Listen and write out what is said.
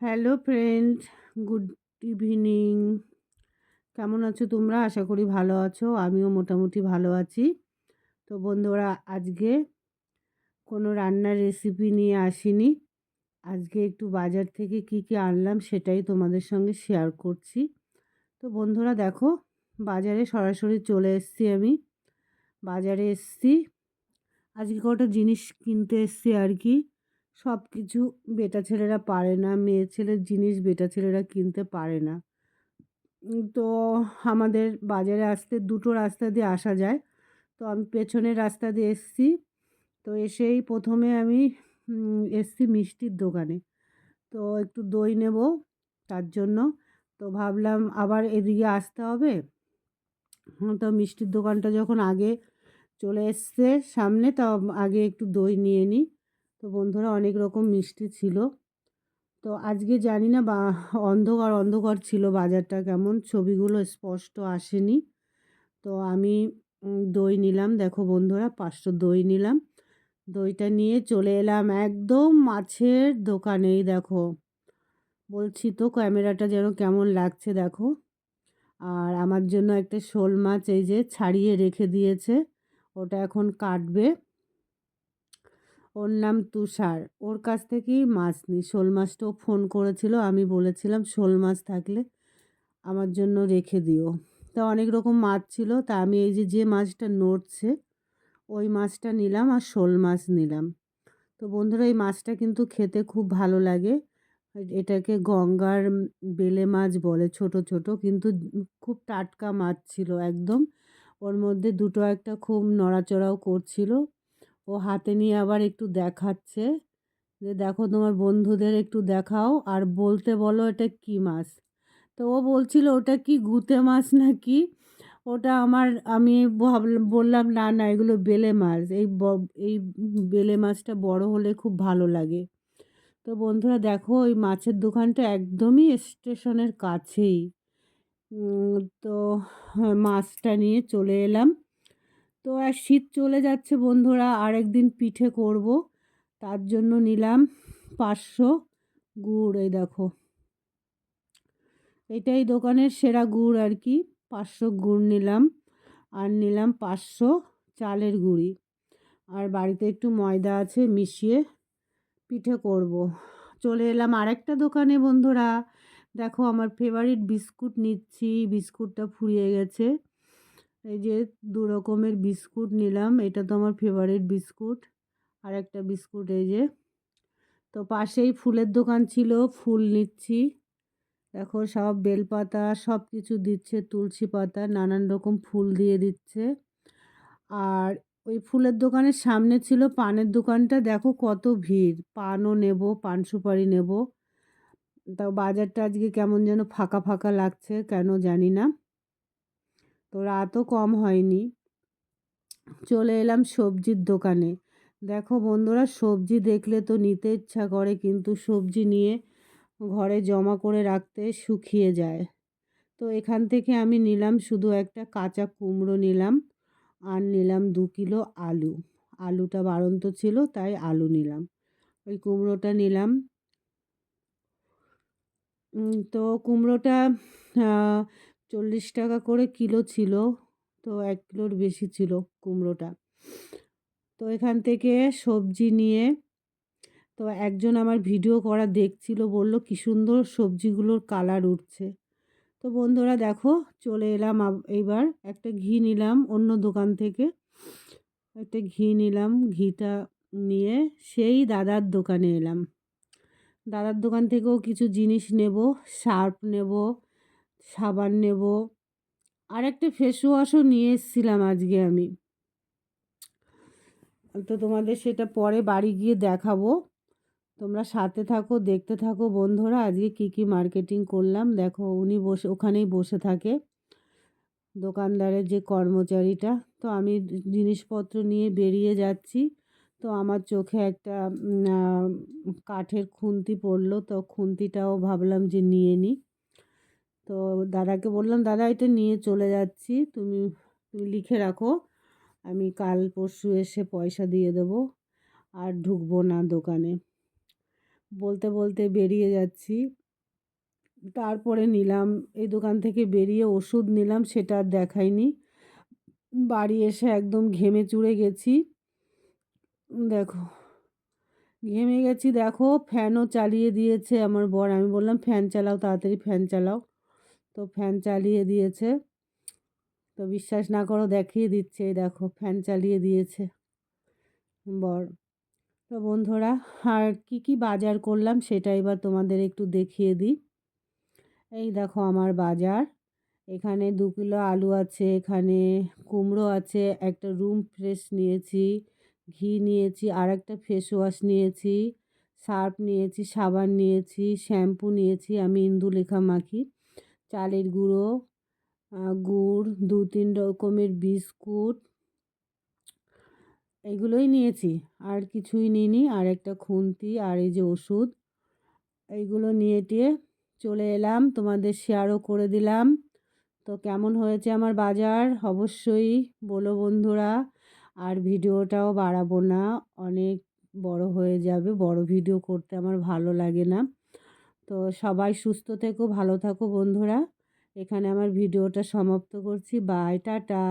Hello friend good evening কেমন আছো তোমরা? আশা করি ভালো আছো। আমিও মোটামুটি ভালো আছি। তো বন্ধুরা, আজকে কোনো রান্নার রেসিপি নিয়ে আসিনি। আজকে একটু বাজার থেকে কি কি আনলাম সেটাই তোমাদের সঙ্গে শেয়ার করছি। তো বন্ধুরা, দেখো, বাজারে সরাসরি চলে এসছি আমি। বাজারে এসছি। আজকে কটা জিনিস কিনতে এসছি আর কি। সব কিছু বেটা ছেলেরা পারে না, মেয়ে ছেলের জিনিস বেটা ছেলেরা কিনতে পারে না। তো আমাদের বাজারে আসতে দুটো রাস্তা দিয়ে আসা যায়। তো আমি পেছনের রাস্তা দিয়ে এসছি। তো এসেই প্রথমে আমি এসছি মিষ্টির দোকানে। তো একটু দই নেব তার জন্য। তো ভাবলাম আবার এদিকে আসতে হবে। তো মিষ্টির দোকানটা যখন আগে চলে এসছে সামনে, তো আগে একটু দই নিয়ে নিই। তো বন্ধুরা অনেক রকম মিষ্টি ছিল। তো আজকে জানি না বা অন্ধকার অন্ধকার ছিল বাজারটা কেমন, ছবিগুলো স্পষ্ট আসেনি। তো আমি দই নিলাম। দেখো বন্ধুরা, পাঁচশো দই নিলাম। দইটা নিয়ে চলে এলাম একদম মাছের দোকানেই দেখো, বলছি তো ক্যামেরাটা যেন কেমন লাগছে দেখো। আর আমার জন্য একটা শোল মাছ এই যে ছাড়িয়ে রেখে দিয়েছে, ওটা এখন কাটবে। ওর নাম তুষার। ওর কাছ থেকেই মাছ নিই শোল মাছটাও ফোন করেছিল। আমি বলেছিলাম, শোল মাছ থাকলে আমার জন্য রেখে দিও। তা অনেক রকম মাছ ছিল। তা আমি এই যে যে মাছটা নড়ছে, ওই মাছটা নিলাম আর শোল মাছ নিলাম। তো বন্ধুরা, এই মাছটা কিন্তু খেতে খুব ভালো লাগে। এটাকে গঙ্গার বেলে মাছ বলে, ছোট ছোট। কিন্তু খুব টাটকা মাছ ছিল একদম। ওর মধ্যে দুটো একটা খুব নড়াচড়াও করছিল। ও হাতে নিয়ে আবার একটু দেখাচ্ছে। যে দেখো তোমার বন্ধুদের একটু দেখাও আর বলতে বলো এটা কী মাছ? তো ও বলছিল ওটা কি গুতে মাছ নাকি? ওটা আমার আমি বললাম না না এগুলো বেলে মাছ। এই এই বেলে মাছটা বড় হলে খুব ভালো লাগে। তো বন্ধুরা দেখো ওই মাছের দোকানটা একদমই স্টেশনের কাছেই। তো হ্যাঁ, মাছটা নিয়ে চলে এলাম। তো আর শীত চলে যাচ্ছে বন্ধুরা, আরেকদিন পিঠে করব। তার জন্য নিলাম পাঁচশো গুড়, এই দেখো। এটাই দোকানের সেরা গুড় আর কি, পাঁচশো গুড় নিলাম। আর নিলাম পাঁচশো চালের গুঁড়ি। আর বাড়িতে একটু ময়দা আছে, মিশিয়ে পিঠে করব। চলে এলাম আরেকটা দোকানে বন্ধুরা। দেখো আমার ফেভারিট বিস্কুট নিচ্ছি, বিস্কুটটা ফুরিয়ে গেছে। এই যে দু রকমের বিস্কুট নিলাম, এটা তো আমার ফেভারিট বিস্কুট। আর একটা বিস্কুট এই যে, তো পাশেই ফুলের দোকান ছিল, ফুল নিচ্ছি। দেখো সব বেলপাতা সব কিছু দিচ্ছে, তুলসী পাতা, নানান রকম ফুল দিয়ে দিচ্ছে। আর ওই ফুলের দোকানের সামনে ছিল পানের দোকানটা, দেখো কত ভিড়। পানও নেব, পান সুপারি নেব। তাও বাজারটা আজকে কেমন যেন ফাঁকা ফাঁকা লাগছে, কেন জানি না। তো রাতও কম হয়নি। চলে এলাম সবজির দোকানে। দেখো বন্ধুরা, সবজি দেখলে তো নিতে ইচ্ছা করে, কিন্তু সবজি নিয়ে ঘরে জমা করে রাখতে শুকিয়ে যায়। তো এখান থেকে আমি নিলাম শুধু একটা কাঁচা কুমড়ো নিলাম আর নিলাম দু কিলো আলু। আলুটা বাড়ন্ত ছিল, তাই আলু নিলাম। ওই কুমড়োটা নিলাম। তো কুমড়োটা চল্লিশ টাকা করে কিলো ছিল, তো এক কিলোর বেশি ছিল কুমড়োটা। তো এখান থেকে সবজি নিয়ে, তো একজন আমার ভিডিও করা দেখছিল, বলল, কি সুন্দর সবজিগুলোর কালার উঠছে। তো বন্ধুরা, দেখো, চলে এলাম এইবার একটা ঘি নিলাম অন্য দোকান থেকে। একটা ঘি নিলাম, ঘিটা নিয়ে সেই দাদার দোকানে এলাম। দাদার দোকান থেকেও কিছু জিনিস নেব, শার্প নেব সাবান নেব। আর একটা ফেস ওয়াশও নিয়ে এসেছিলাম আজকে আমি। তো তোমাদের সেটা পরে বাড়ি গিয়ে দেখাবো। তোমরা সাথে থাকো, দেখতে থাকো। বন্ধুরা, আজকে কি কি মার্কেটিং করলাম? দেখো, উনি বসে, ওখানেই বসে থাকে। দোকানদারের যে কর্মচারীটা। তো আমি জিনিসপত্র নিয়ে বেরিয়ে যাচ্ছি। তো আমার চোখে একটা কাঠের খুন্তি পড়ল। তো খুন্তিটাও ভাবলাম যে নিয়ে নিই। তো দাদাকে বললাম, দাদা এটা নিয়ে চলে যাচ্ছি। তুমি তুমি লিখে রাখো। আমি কাল পরশু এসে পয়সা দিয়ে দেবো। আর ঢুকবো না দোকানে। বলতে বলতে বেরিয়ে যাচ্ছি। তারপরে নিলাম, এই দোকান থেকে বেরিয়ে ওষুধ নিলাম, সেটা আর দেখাইনি। বাড়ি এসে একদম ঘেমে চুড়ে গেছি। দেখো, ঘেমে গেছি, দেখো, ফ্যানও চালিয়ে দিয়েছে আমার বর। আমি বললাম, ফ্যান চালাও, তাড়াতাড়ি ফ্যান চালাও। তো ফ্যান চালিয়ে দিয়েছে। তো বিশ্বাস না করো দেখিয়ে দিচ্ছে, এই দেখো ফ্যান চালিয়ে দিয়েছে। বর। তো বন্ধুরা, আর কি কি বাজার করলাম সেটা এবার তোমাদের একটু দেখিয়ে দিই। এই দেখো আমার বাজার। এখানে দু কিলো আলু আছে, এখানে কুমড়ো আছে, একটা রুম ফ্রেশ নিয়েছি, ঘি নিয়েছি আর একটা ফেস ওয়াশ নিয়েছি, সার্ফ নিয়েছি, সাবান নিয়েছি, শ্যাম্পু নিয়েছি, আমি ইন্দুলেখা মাখি চালের গুঁড়ো গুড়, দু, তিন রকমের বিস্কুট, এগুলোই নিয়েছি। আর কিছুই নিইনি। আর একটা খুন্তি, আর এই যে ওষুধ, এইগুলো নিয়ে টিয়ে চলে এলাম। তোমাদের শেয়ারও করে দিলাম। তো কেমন হয়েছে আমার বাজার? অবশ্যই বলো বন্ধুরা। আর ভিডিওটাও বাড়াবো না। অনেক বড় হয়ে যাবে। বড় ভিডিও করতে আমার ভালো লাগে না। তো সবাই সুস্থ থেকো ভালো থাকো বন্ধুরা। এখানে আমার ভিডিওটা সমাপ্ত করছি। Bye tata.